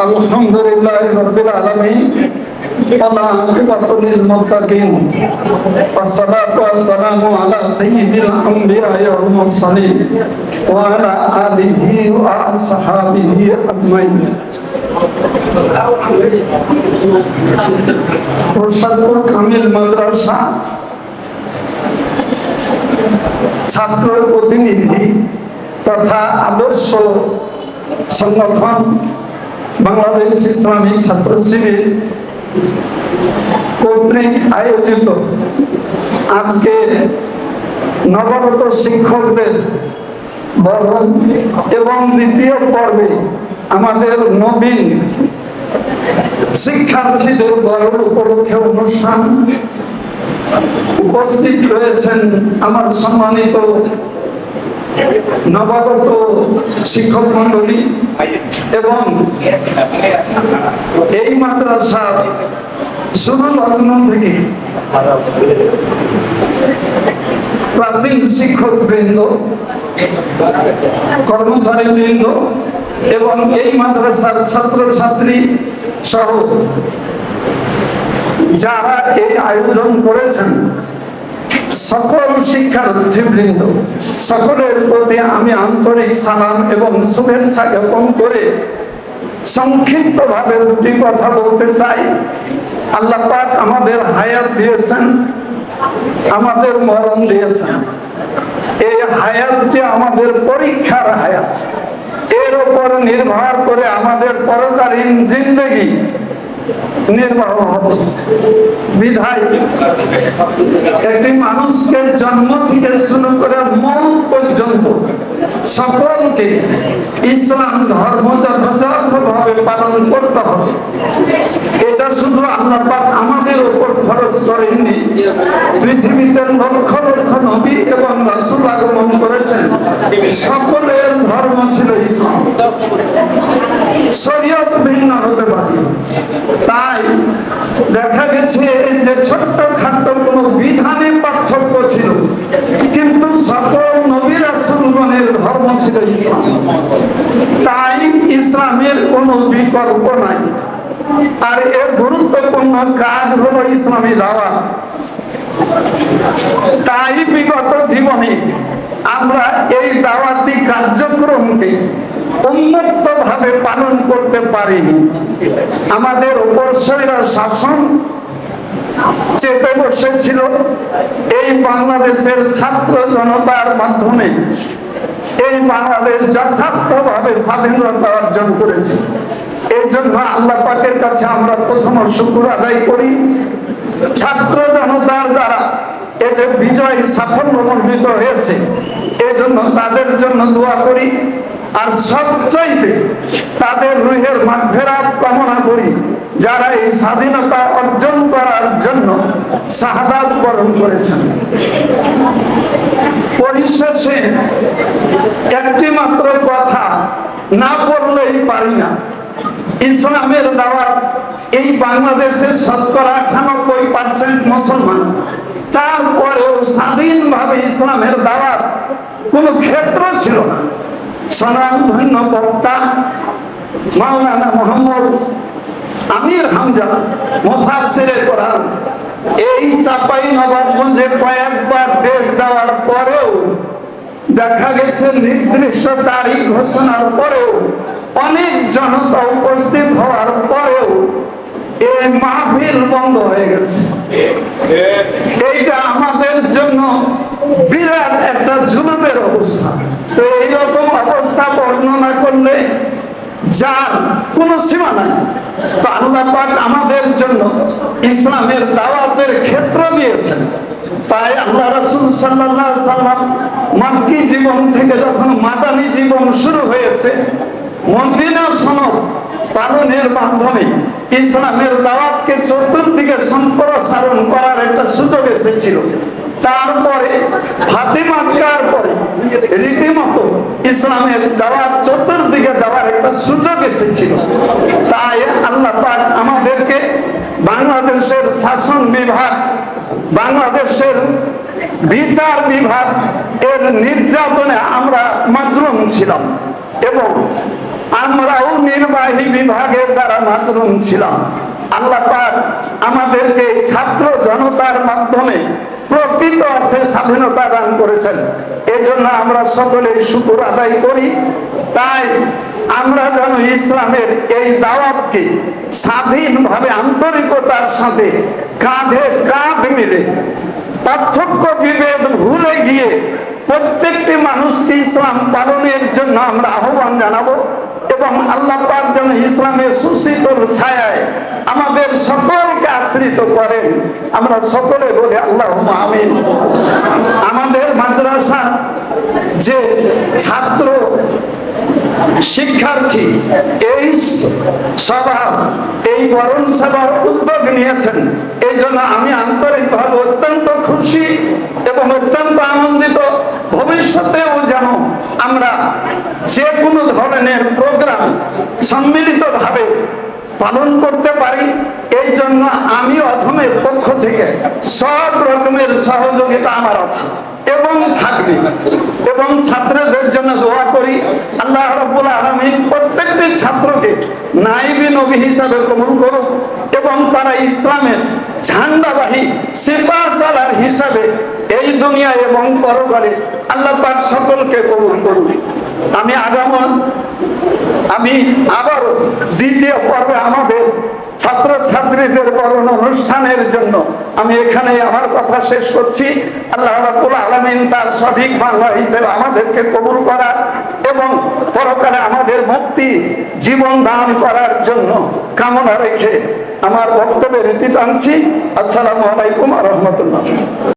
الحمد لله رب العالمين والعاقبة للمتقين والصلاة والسلام على سيد الأنبياء والمرسلين وعلى آله وأصحابه أجمعين প্রসাদপুর কামিল মাদ্রাসা ছাত্র প্রতিনিধি তথা আদর্শ সংগঠন বাংলাদেশ ইসলামী ছাত্র শিবির কর্তৃক আয়োজিত আজকে নবগত শিক্ষকদের বরণ এবং দ্বিতীয় পর্বে আমাদের নবীন শিক্ষার্থীদের বরণ উপলক্ষে অনুষ্ঠান উপস্থিত রয়েছেন আমার সম্মানিত নবাগত শিক্ষক মন্ডলী এবং এই মাদ্রাসার শুরু লগ্ন থেকে প্রাচীন শিক্ষক বৃন্দ, কর্মচারী বৃন্দ এবং এই মাদ্রাসার ছাত্র ছাত্রী সহ যারা এই আয়োজন করেছেন সকল শিক্ষার্থী বৃন্দ সকলের প্রতি আমি আন্তরিক সালাম এবং শুভেচ্ছা জ্ঞাপন করে সংক্ষিপ্ত ভাবে দুটি কথা বলতে চাই। আল্লাহ পাক আমাদের হায়াত দিয়েছেন, আমাদের মরণ দিয়েছেন। এই হায়াতটি আমাদের পরীক্ষার হায়াত, এর উপর নির্ভর করে আমাদের পরকালীন জিন্দগি পালন করতে হবে। এটা শুধু আমাদের উপর খরচ করেননি। পৃথিবীতে লক্ষ লক্ষ নবী এবং রাসূল আগমন করেছেন সকলের ধর্ম ছিল ইসলাম শরীয়ত ভিন্ন হতে পারে তাই গেছে যে ছোট্ট খাট্ট কোন বিধানে পার্থক্য ছিল, কিন্তু সকল নবী রাসূলগণের ধর্ম ছিল ইসলাম। তাই ইসলামের কোনো বিকল্প নাই। আর এর গুরুত্বপূর্ণ কাজ হলো ইসলামী দাওয়াত তাই বিগত জীবনে আমরা এই দাওয়াতি কার্যক্রমকে উন্মুক্ত ভাবে পালন করতে পারিনি। আমাদের উপর শাসন চেপে বসেছিল এই বাংলাদেশের ছাত্র জনতার মাধ্যমে এই বাংলাদেশ যথার্থভাবে স্বাধীনতা অর্জন করেছে। এই জন্য আল্লাহ পাকের কাছে আমরা প্রথম শুকুর আদায় করি। ছাত্র জনতার দ্বারা এই যে বিজয় সাফল্য মণ্ডিত হয়েছে এই জন্য তাদের জন্য দোয়া করি। আর সবচাইতে তাদের রুহের মাগফেরাত কামনা করি। যারা এই স্বাধীনতা অর্জন করার জন্য শাহাদাত বরণ করেছেন। পরিশেষে একটি মাত্র কথা না বললেই পারি না। ইসলামের দাওয়াত, এই বাংলাদেশে শতকরা আটানব্বই পার্সেন্ট মুসলমান। তারপরেও স্বাধীনভাবে ইসলামের দাওয়াত কোনো ক্ষেত্র ছিল না। সনাম ধন্য বক্তা মাওলানা মোহাম্মদ আমির হামজা মুফাসসিরে কোরআন এই চাপাই নবাবগঞ্জে কয়েকবার ডেট দেওয়ার পরেও দেখা গেছে নির্দিষ্ট তারিখ ঘোষণার পরেও অনেক জনতা উপস্থিত হওয়ার পরেও এই মাহফিল বন্ধ হয়ে গেছে। এইটা আমাদের জন্য বিরাট একটা জুলুমের অবস্থা। তো এইরকম অবস্থা বর্ণনা করলে যার কোনো সীমা নাই। তো আল্লাহ পাক আমাদের জন্য ইসলামের দাওয়াতের ক্ষেত্র দিয়েছেন। তাই আল্লাহ রাসূল সাল্লাল্লাহু সাল্লাম মাক্কি জীবন থেকে যখন মাদানী জীবন শুরু হয়েছে, মদিনা সনদ পালনের মাধ্যমে ইসলামের দাওয়াতকে চতুর্দিকে সম্প্রসারণ করার একটা সুযোগ এসেছিল। তারপরে ফাতেমাক্কার পরে রীতিমতো ইসলামের দাওয়াত চতুর্দিকে এসেছিল। তাই আল্লাহ পাক আমাদেরকে বাংলাদেশের শাসন বিভাগ, বাংলাদেশের বিচার বিভাগ এর নির্যাতনে আমরা মাজরুম ছিলাম এবং আমরাও নির্বাহী বিভাগের দ্বারা মাজরুম ছিলাম। আল্লাহ পাক আমাদেরকে ছাত্র জনতার মাধ্যমে প্রকৃত অর্থে স্বাধীনতা দান করেছেন। এজন্য আমরা সকলেই শুকুর আদায় করি। তাই আমরা যেন ইসলামের এই দাওয়াতকে স্বাধীনভাবে আন্তরিকতার সাথে কাঁধে কাঁধ মিলে পার্থক্য বিভেদ ভুলে গিয়ে প্রত্যেকটি মানুষকে ইসলাম পালনের জন্য আমরা আহ্বান জানাব এবং আল্লাহ যেন ইসলামের সুশীতল ছায়ায় আমাদের সকলকে আশ্রিত করেন। আমরা সকলে বলে আল্লাহ আমিন। আমাদের মাদ্রাসা যে ছাত্র শিক্ষার্থী, এই সভা, এই বরণ সভার উদ্যোগ নিয়েছেন। এই জন্য আমি আন্তরিকভাবে অত্যন্ত খুশি এবং অত্যন্ত আনন্দিত। ভবিষ্যতেও যেন আমরা যে কোনো ধরনের প্রোগ্রাম সম্মিলিতভাবে পালন করতে পারি, এই জন্য আমি অধমের পক্ষ থেকে সব রকমের সহযোগিতা আমার আছে। এবং থাকবে। এবং ছাত্রদের জন্য দোয়া করি। আল্লাহ রব্বুল আলমিন প্রত্যেকটি ছাত্রকে নাইবি নবী হিসাবে কবুল করুক এবং তারা ইসলামের ঝান্ডাবাহী সিপাহ সালার হিসাবে এই দুনিয়া এবং পরকালে আল্লাহ পাক সকলকে কবুল করুন। আমি আগাম আমি আবার দ্বিতীয় ছাত্র ছাত্রীদের বরণ অনুষ্ঠানের জন্য আমি এখানে আমার কথা শেষ করছি। আল্লাহ রাবুল আলমিন তার সঠিক বাংলা হিসেবে আমাদেরকে কবুল করা এবং পরকালে আমাদের মুক্তি, জীবন দান করার জন্য কামনা রেখে আমার বক্তব্যের রীতি টানছি। আসসালামু আলাইকুম রহমতুল্লাহ।